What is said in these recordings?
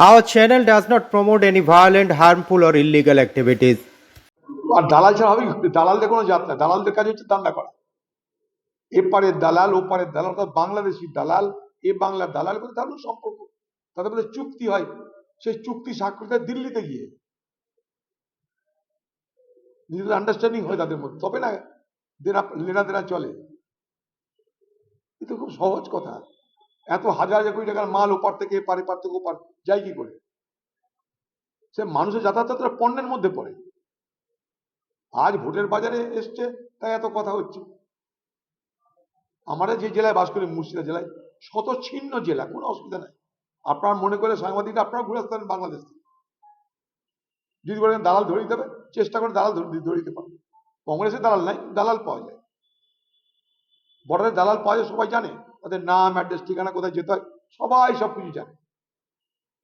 Our channel does not promote any violent, harmful, or illegal activities. আর দালাল ছাড়া হবে দালালদের কোনো জাত না। দালালদের কাজ হচ্ছে দান্দা করা। এপারের দালাল ওপারের দালাল অর্থাৎ বাংলাদেশি দালাল এ বাংলার দালাল করে দারুণ সম্পর্ক। তাদের মধ্যে চুক্তি হয়। সেই চুক্তি স্বাক্ষরিত হয় দিল্লিতে গিয়ে। নিজেদের আন্ডারস্ট্যান্ডিং হয় তাদের মধ্যে। তবে না দেনা লেনা দেনা চলে। কিন্তু খুব সহজ কথা। এত হাজার হাজার কোটি টাকার মাল ওপার থেকে এপার এপার থেকে ওপার, যায় কি করে? সে মানুষের যাতায়াত পণ্যের মধ্যে পড়ে। আজ ভোটের বাজারে এসছে, তাই এত কথা হচ্ছে। আমরা যে জেলায় বাস করি মুর্শিদা জেলায় শত ছিন্ন জেলা, কোনো অসুবিধা নাই। আপনার মনে করে সাংবাদিকরা, আপনারা ঘুরে আসতে পারেন বাংলাদেশ থেকে। যদি বলেন দালাল ধরে দিতে হবে, চেষ্টা করে দালাল ধরে দিতে পারবে। কংগ্রেসের দালাল নাই, দালাল পাওয়া যায়। বর্ডারে দালাল পাওয়া যায়, সবাই জানে। তাদের নাম অ্যাড্রেস ঠিকানা কোথায় যেতে হয়, সবাই সব কিছু জানে।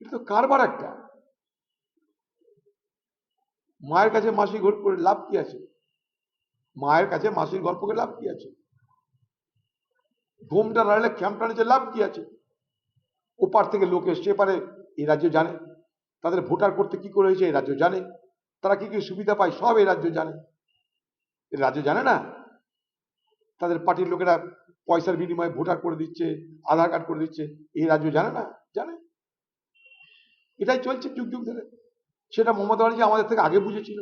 এটা তো কারবার একটা। মায়ের কাছে মাসি গল্প করে লাভ কি আছে? মায়ের কাছে মাসির গল্প করে লাভ কি আছে? ঘুমটা নাড়লে ক্যাম্পটা নিচে লাভ কি আছে? ওপার থেকে লোক এসছে, এপারে এই রাজ্য জানে। তাদের ভোটার করতে কি করে হয়েছে এই রাজ্য জানে। তারা কি কি সুবিধা পায়, সব এই রাজ্য জানে। রাজ্য জানে না? তাদের পার্টির লোকেরা পয়সার বিনিময়ে ভোটার করে দিচ্ছে, আধার কার্ড করে দিচ্ছে, এই রাজ্য জানে না? জানে। এটাই চলছে যুগ যুগ ধরে। সেটা মমতা ব্যানার্জি আমাদের থেকে আগে বুঝেছিল।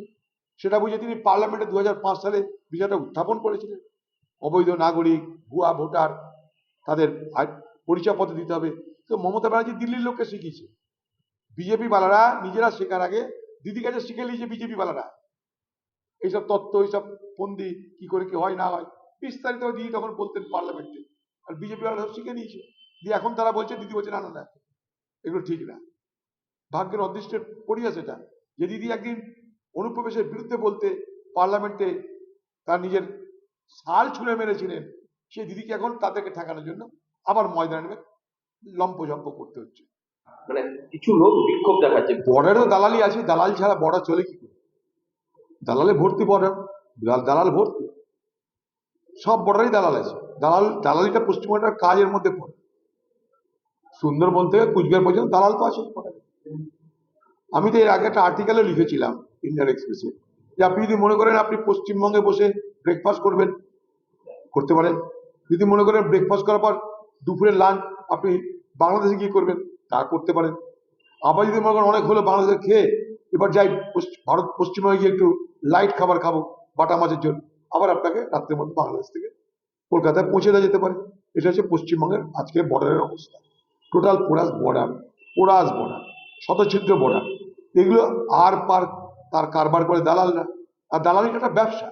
সেটা বুঝে তিনি পার্লামেন্টে দু হাজার পাঁচ সালে বিষয়টা উত্থাপন করেছিলেন। অবৈধ নাগরিক, ভুয়া ভোটার, তাদের পরিচয়পত্র দিতে হবে। তো মমতা ব্যানার্জি দিল্লির লোককে শিখিয়েছে। বিজেপি বালারা নিজেরা শেখার আগে দিদি কাছে শিখে নিয়েছে বিজেপি বালারা। এইসব তত্ত্ব, এইসব ফন্দি কি করে কি হয় না হয়। বিস্তারিত দিদি তখন বলতেন পার্লামেন্টে আর বিজেপি সব শিখে নিয়েছে। দিয়ে এখন তারা বলছে দিদি বলছে না না না এগুলো ঠিক না। ভাগ্যের অদৃষ্টে পড়িয়া সেটা যে দিদি একদিন অনুপ্রবেশের বিরুদ্ধে বলতে পার্লামেন্টে তার নিজের শাল ছুঁড়ে মেরেছিলেন সেই দিদিকে এখন তাদেরকে ঠেকানোর জন্য আবার ময়দানে নেমে লম্পজম্প করতে হচ্ছে। মানে কিছু লোক বিক্ষোভ দেখাচ্ছে। বর্ডারেও দালালি আছে দালাল ছাড়া বর্ডার চলে কি করে? দালালে ভর্তি বর্ডার দালাল ভর্তি। সব বর্ডারই দালাল আছে। দালাল, দালালিটা পশ্চিমবঙ্গের কাজের মধ্যে পড়ে। সুন্দরবন থেকে কুচবিহার পর্যন্ত দালাল তো আছে। আমি তো এর আগে একটা আর্টিকেলও লিখেছিলাম ইন্ডিয়ান এক্সপ্রেসে যে আপনি যদি মনে করেন আপনি পশ্চিমবঙ্গে বসে ব্রেকফাস্ট করবেন, করতে পারেন। যদি মনে করেন ব্রেকফাস্ট করার পর দুপুরের লাঞ্চ আপনি বাংলাদেশে গিয়ে করবেন, তা করতে পারেন। আবার যদি মনে করেন অনেক হলো বাংলাদেশে খেয়ে, এবার যাই ভারত পশ্চিমবঙ্গে গিয়ে একটু লাইট খাবার খাব, বাটা মাছের জন্য আবার আপনাকে রাত্রের মধ্যে বাংলাদেশ থেকে কলকাতায় পৌঁছে দেওয়া যেতে পারে। এটা হচ্ছে পশ্চিমবঙ্গের আজকে বর্ডারের অবস্থা। Total porous border porous border শতছিদ্র border এগুলো আর পার তার কারবার করে দালালরা। আর দালালিটা একটা ব্যবসা।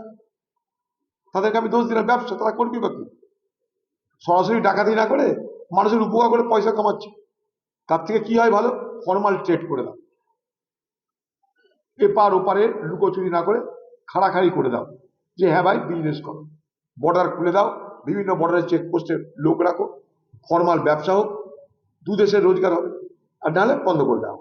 তাদেরকে আমি দোষ দিলাম, ব্যবসা, তারা করবি বা কি? সরাসরি ডাকাতি না করে মানুষের উপকার করে পয়সা কামাচ্ছে। তার থেকে কি হয় ভালো? ফর্মাল ট্রেড করে দাও। এপার ওপারে লুকোচুরি না করে খাড়াখাড়ি করে দাও। যে হ্যাঁ ভাই বিজনেস করো। বর্ডার খুলে দাও, বিভিন্ন বর্ডারের চেকপোস্টে লোক রাখো ফর্মাল ব্যবসা হোক, দু দেশের রোজগার হবে, আর নাহলে বন্ধ করে দাও